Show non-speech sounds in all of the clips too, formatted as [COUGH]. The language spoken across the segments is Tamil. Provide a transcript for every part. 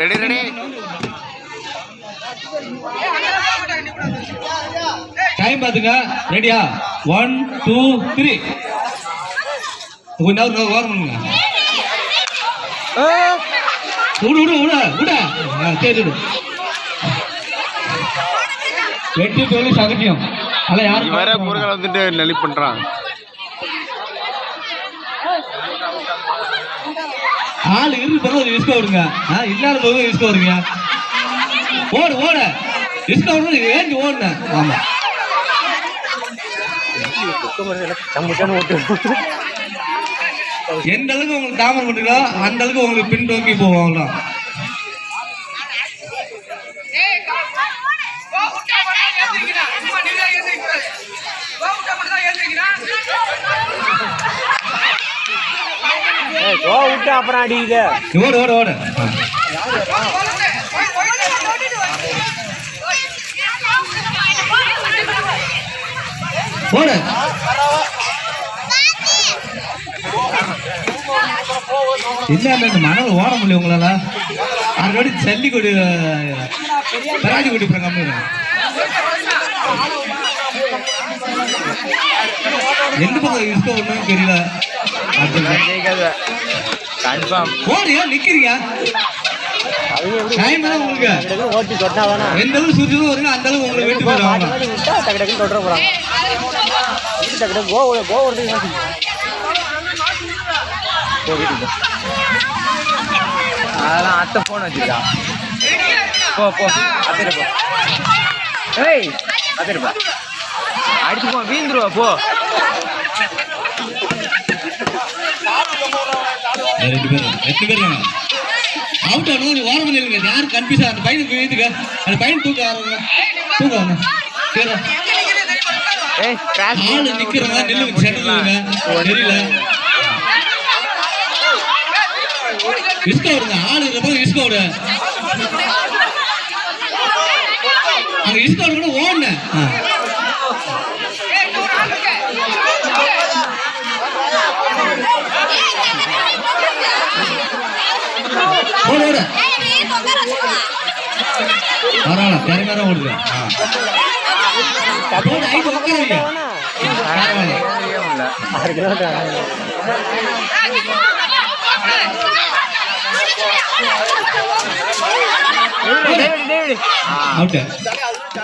Ready ready. டைம் பாத்துங்க ரெடியா ஒன் டூ த்ரீ கொஞ்ச நேரம் ஓரணுங்க விடு விடு விடு விடு சரி வெற்றி தோல்வி சகஜம் அல்ல யாரும் வேற முருகன் வந்துட்டு நெளி பண்றான். ஆள் இருந்து பிறகு ஒரு ரிஸ்க் விடுங்க. ஆ, இல்லாத போது ரிஸ்க் வருங்க ஓடு ஓடு. ரிஸ்க் விடுங்க ஏஞ்சி ஓடுன ஆமா. எந்த அளவுக்கு உங்களுக்கு தாமரை பண்ணுறீங்களோ அந்த அளவுக்கு உங்களுக்கு பின்தோக்கி நோக்கி போவோம் விட்டு அப்புறம் அடிக்குது ஓடு ஓடு ஓடு. ஓடு. இல்ல இந்த மணல் ஓட முடியும் உங்களால. அதோட சல்லி கொடி பராஜி கொடி கம்மி எந்த பக்கம் இருக்க ஒண்ணும் தெரியல. அது கன்ஃபார்ம் ஏன் நிக்கிறீங்க டைம் தான் உங்களுக்கு. ஓட்டி தொட்டா தானே எந்த அளவுக்கு சுற்றி வருங்க அந்த அளவுக்கு உங்களுக்கு வெட்டி போயிடுவாங்க. விட்டா டக்கு டக்குன்னு தொட்டுற போறாங்க டக்கு டக்கு கோ கோ ஓடுறது அதெல்லாம் அத்தை ஃபோன் வச்சுக்கா போ போ. அத்திர போ. ஏய் அத்திர போ. அடிச்சு போ வீந்துருவா போ. ரெண்டு பேரும். எட்டு பேர் தாங்க அவுட் நீ ஓரம் இல்லைங்க. யாரும் கன்ஃபியூஸ் அந்த பையனுக்கு வீட்டுக்கு அந்த பையன் தூக்க ஆரம்பிங்க தூக்க வரணும் சரி ஆளு நிக்கிறவங்க நெல்லு செட்டுங்க தெரியல. இஸ்கா விடுங்க ஆளு இருக்கப்போ இஸ்கா விடு. அங்க இஸ்கா விட கூட ஓடுனேன் ஓடு பரவாயில்ல திறமையான ஓடுது. பரவாயில்ல.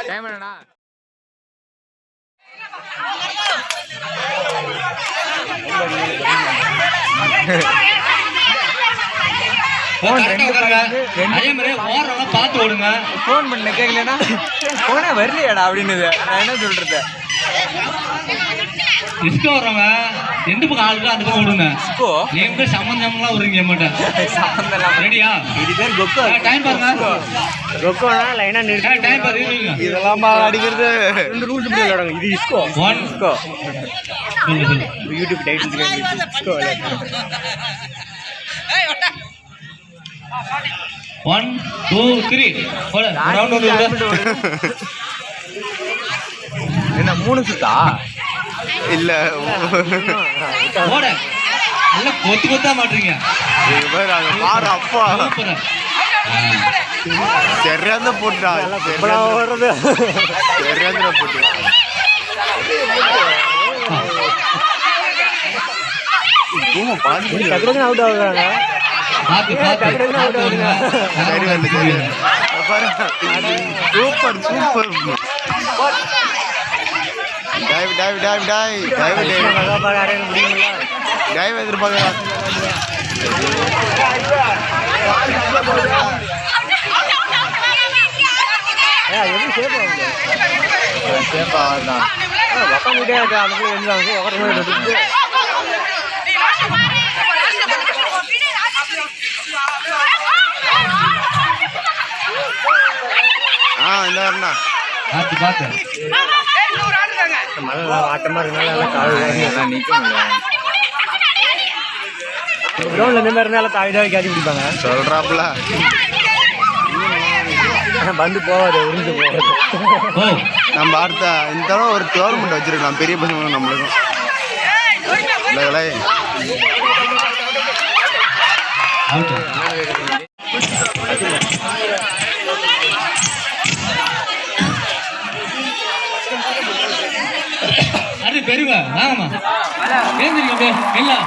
டைம் என்னடா போன் அதே மாதிரி ஓடுறவங்க பார்த்து ஓடுங்க. பண்ண கேட்கலனா ஃபோனே [LAUGHS] வரலையாடா அப்படின்னுது. நான் என்ன சொல்றது? இஸ்கோ வர்றவங்க எந்த பக்கம் ஆளுக்கு அந்த பக்கம் ஓடுங்க இப்போ? நீங்க வருவீங்க மாட்டேன் சம்பந்தம் இல்லாம. ரெடியா? இது பேர் கொக்கோ. டைம் பாருங்க. கொக்கோனா லைனா நிறுத்தி டைம் பாருங்க இதெல்லாம் அடிக்கிறது. ரெண்டு ரூல்ஸ் இப்படி விளையாடுங்க இது இஸ்கோ ஒன் இஸ்கோ யூடியூப் டைட்டில் இஸ்கோ ஒன் டூ த்ரீ ரவுண்ட் வந்து. என்ன மூணு சுத்தா? இல்ல. போடு. நல்லா கொத்து கொத்தா மாட்டுறீங்க. பாரு, அப்பா. சூப்பர் சரியான போட்டா ஓடுறது. சரியான போட்டு. அவுட் ஆகுறாங்க பார்த்து பார்த்து பார்த்து ஓடுங்க சரி வரல சரி வரல. பாரு super super dive dive dive dive dive dive dive எதிர்பார்க்கலாம் சேஃப் தான் உக்காந்துட்டே இருக்கா போய் எழுந்தாங்க எடுத்து ஆ இந்த வரண்ணா பார்த்து பார்த்து மழை ஆட்டமா இருக்கனால எல்லாம் கால் எல்லாம் கிரௌண்ட்ல இந்த மாதிரி இருந்தாலும் தாவிதான் கேட்சி பிடிப்பாங்க. சொல்றாப்புல. ஆனா பந்து போவாது உறிஞ்சு போவாது ஓ நம்ம அடுத்த இந்த தடவை ஒரு டோர்னமெண்ட் வச்சிருக்கலாம். பெரிய பசங்க நம்மளுக்கும். இல்லை இல்லை பெருமை அது பெரியவா